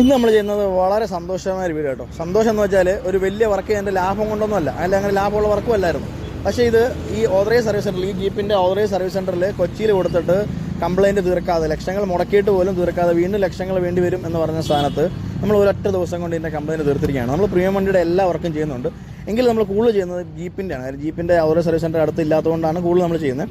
ഇന്ന് നമ്മൾ ചെയ്യുന്നത് വളരെ സന്തോഷമായ ഒരു വീഡിയോ കേട്ടോ. സന്തോഷം എന്ന് വെച്ചാൽ ഒരു വലിയ വർക്ക് എന്റെ ലാഭം കൊണ്ടൊന്നുമല്ല. അല്ല അങ്ങനെ ലാഭമുള്ള വർക്കും അല്ലായിരുന്നു. പക്ഷേ ഇത് ഈ ഓതറൈസ് സർവീസ് സെന്ററിൽ ഈ ജീപ്പിന്റെ ഓതറൈസ് സർവീസ് സെന്ററിൽ കൊച്ചിയിൽ കൊടുത്തിട്ട് കംപ്ലയിന്റ് തീർക്കാതെ ലക്ഷങ്ങൾ മുടക്കിയിട്ട് പോലും തീർക്കാതെ വീണ്ടും ലക്ഷങ്ങൾ വേണ്ടി വരും എന്ന് പറഞ്ഞ സ്ഥാനത്ത് നമ്മൾ ഒരൊറ്റ ദിവസം കൊണ്ട് ഇതിന്റെ കംപ്ലൈന്റ് തീർത്തിരിക്കുകയാണ്. നമ്മൾ പ്രീമിയം വണ്ടിയുടെ എല്ലാ വർക്കും ചെയ്യുന്നുണ്ട്. എങ്കിലും നമ്മൾ കൂടുതൽ ചെയ്യുന്നത് ജീപ്പിന്റെയാണ് ജീപ്പിന്റെ ഓതറൈസ് സർവീസ് സെന്റർ അടുത്ത് ഇല്ലാത്തതുകൊണ്ടാണ് കൂടുതൽ നമ്മൾ ചെയ്യുന്നത്.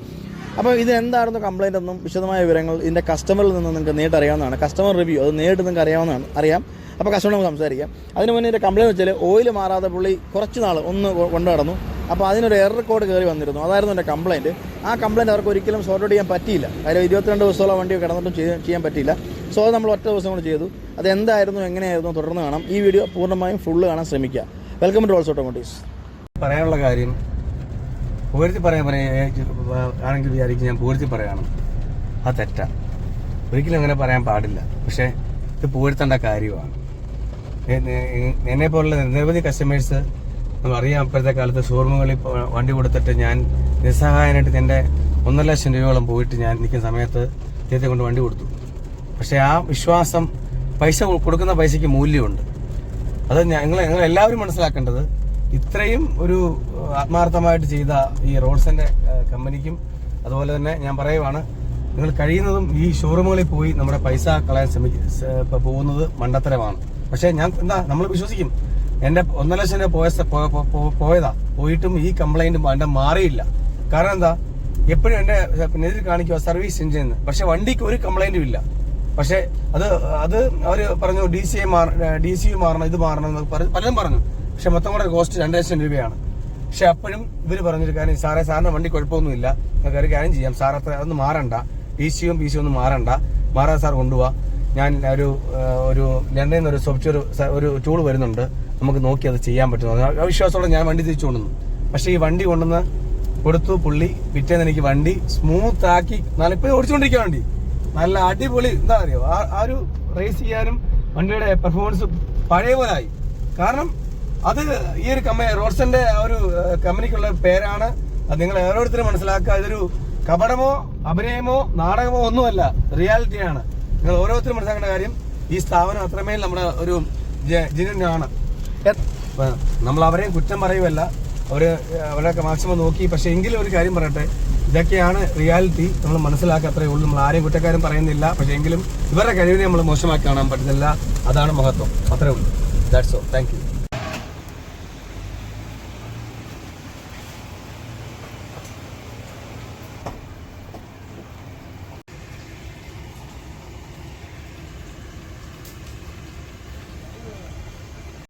അപ്പോൾ ഇത് എന്തായിരുന്നു കംപ്ലൈന്റ് എന്നും വിശദമായ വിവരങ്ങൾ ഇതിന്റെ കസ്റ്റമറിൽ നിന്ന് നിങ്ങൾക്ക് നേരിട്ട് അറിയാവുന്നതാണ് കസ്റ്റമർ റിവ്യൂ അത് നേരിട്ട് നിങ്ങൾക്ക് അറിയാവുന്നതാണ്. അറിയാം. അപ്പോൾ കസ്റ്റമർ നമുക്ക് സംസാരിക്കാം. അതിന് മുന്നേ ഇതിന്റെ കംപ്ലൈന്റ് വെച്ചാൽ ഓയിൽ മാറാതെ പുള്ളി കുറച്ച് നാൾ ഒന്ന് കൊണ്ടു നടന്നു. അപ്പോൾ അതിനൊരു എയർ റെക്കോർഡ് കയറി വന്നിരുന്നു. അതായിരുന്നു എന്റെ കംപ്ലൈന്റ് ആ കംപ്ലൈന്റ് അവർക്ക് ഒരിക്കലും സോർട്ട് ചെയ്യാൻ പറ്റിയില്ല. കാര്യം ഇരുപത്തിരണ്ട് ദിവസത്തോളം വണ്ടി കിടന്നിട്ടും ചെയ്യാൻ ചെയ്യാൻ പറ്റിയില്ല. സോ അത് നമ്മൾ ഒറ്റ ദിവസം കൊണ്ട് ചെയ്തു. അത് എന്തായിരുന്നു എങ്ങനെയായിരുന്നു തുടർന്ന് കാണാം. ഈ വീഡിയോ പൂർണമായും ഫുള്ള് കാണാൻ ശ്രമിക്കുക. വെൽക്കം ടു ഓൾസ് ഓട്ടോമോട്ടീവ്സ് പറയാനുള്ള കാര്യം പൂഴ്ത്തി പറയാൻ പറയാ ആണെങ്കിൽ വിചാരിക്കും ഞാൻ പൂരത്തിൽ പറയണം. ആ തെറ്റാ. ഒരിക്കലും അങ്ങനെ പറയാൻ പാടില്ല. പക്ഷേ ഇത് പൂരത്തേണ്ട കാര്യമാണ്. എന്നെ പോലുള്ള നിരവധി കസ്റ്റമേഴ്സ് നമ്മളറിയാം അപ്പോഴത്തെ കാലത്ത് ഷോറൂമുകളിൽ വണ്ടി കൊടുത്തിട്ട് ഞാൻ നിസ്സഹായനായിട്ട് എന്റെ ഒന്നര ലക്ഷം രൂപയോളം പോയിട്ട് ഞാൻ നിൽക്കുന്ന സമയത്ത് ഇദ്ദേഹത്തെ കൊണ്ട് വണ്ടി കൊടുത്തു. പക്ഷേ ആ വിശ്വാസം പൈസ കൊടുക്കുന്ന പൈസയ്ക്ക് മൂല്യമുണ്ട്. അത് ഞങ്ങൾ ഞങ്ങൾ എല്ലാവരും മനസ്സിലാക്കേണ്ടത് ഇത്രയും ഒരു ആത്മാർത്ഥമായിട്ട് ചെയ്ത ഈ റോഡ്സിന്റെ കമ്പനിക്കും അതുപോലെ തന്നെ ഞാൻ പറയുവാണ് നിങ്ങൾ കഴിയുന്നതും ഈ ഷോറൂമുകളിൽ പോയി നമ്മുടെ പൈസ കളയാൻ ശ്രമിക്ക പോകുന്നത് മണ്ടത്തരമാണ്. പക്ഷേ ഞാൻ എന്താ നമ്മൾ വിശ്വസിക്കും. എന്റെ ഒന്നര ലക്ഷം രൂപ പോയ പോയതാ. പോയിട്ടും ഈ കംപ്ലൈന്റ് എന്റെ മാറിയില്ല. കാരണം എന്താ എപ്പോഴും എന്റെ നെതിൽ കാണിക്കുക സർവീസ് എഞ്ചിൻ പക്ഷെ വണ്ടിക്ക് ഒരു കംപ്ലൈന്റും ഇല്ല. പക്ഷെ അത് അത് അവർ പറഞ്ഞു D C I D C മാറണം ഇത് മാറണം എന്ന് പലരും പറഞ്ഞു. പക്ഷെ മൊത്തം കൂടെ കോസ്റ്റ് രണ്ട് ലക്ഷം രൂപയാണ്. പക്ഷെ അപ്പോഴും ഇവർ പറഞ്ഞൊരു കാര്യം സാറേ സാറിന് വണ്ടി കുഴപ്പമൊന്നുമില്ല. നിങ്ങൾക്ക് ഒരു കാര്യം ചെയ്യാം. സാർ അത്ര അതൊന്നും മാറണ്ട. പി സിയും പി സിയും ഒന്നും മാറണ്ട. മാറാതെ സാർ കൊണ്ടുപോവാ. ഞാൻ ഒരു ഒരു ലണ്ടനിൽ നിന്ന് ഒരു സോഫ്റ്റ്വെയർ ഒരു ടൂൾ വരുന്നുണ്ട്. നമുക്ക് നോക്കി അത് ചെയ്യാൻ പറ്റുന്നു അവിശ്വാസത്തോടെ വിശ്വാസത്തോടെ ഞാൻ വണ്ടി തിരിച്ചു കൊണ്ടുവന്നു. പക്ഷെ ഈ വണ്ടി കൊണ്ടുവന്ന് കൊടുത്തു പുള്ളി പിറ്റേന്ന് എനിക്ക് വണ്ടി സ്മൂത്ത് ആക്കി നല്ല ഇപ്പൊ ഓടിച്ചുകൊണ്ടിരിക്കുക വണ്ടി. നല്ല അടിപൊളി എന്താ അറിയോ? ആ ഒരു റേസ് ചെയ്യാനും വണ്ടിയുടെ പെർഫോമൻസ് പഴയ പോലെ ആയി. കാരണം അത് ഈ ഒരു കമ്പനി റോഡ്സന്റെ ആ ഒരു കമ്പനിക്കുള്ള പേരാണ്. അത് നിങ്ങൾ ഓരോരുത്തരും മനസ്സിലാക്കുക. ഇതൊരു കപടമോ അഭിനയമോ നാടകമോ ഒന്നുമല്ല. റിയാലിറ്റിയാണ് നിങ്ങൾ ഓരോരുത്തരും മനസ്സിലാക്കേണ്ട കാര്യം ഈ സ്ഥാപനം അത്രമേൽ നമ്മുടെ ഒരു ജനുവിനാണ് നമ്മൾ അവരെയും കുറ്റം പറയുമല്ല അവർ അവരൊക്കെ മാക്സിമം നോക്കി. പക്ഷെ എങ്കിലും ഒരു കാര്യം പറയട്ടെ. ഇതൊക്കെയാണ് റിയാലിറ്റി നമ്മൾ മനസ്സിലാക്കുക അത്രേ ഉള്ളൂ. നമ്മൾ ആരെയും കുറ്റക്കാരും പറയുന്നില്ല. പക്ഷെ എങ്കിലും ഇവരുടെ കഴിവിനെ നമ്മൾ മോശമാക്കി കാണാൻ പറ്റുന്നില്ല. അതാണ് മഹത്വം. അത്രേ ഉള്ളൂ. That's oh thank you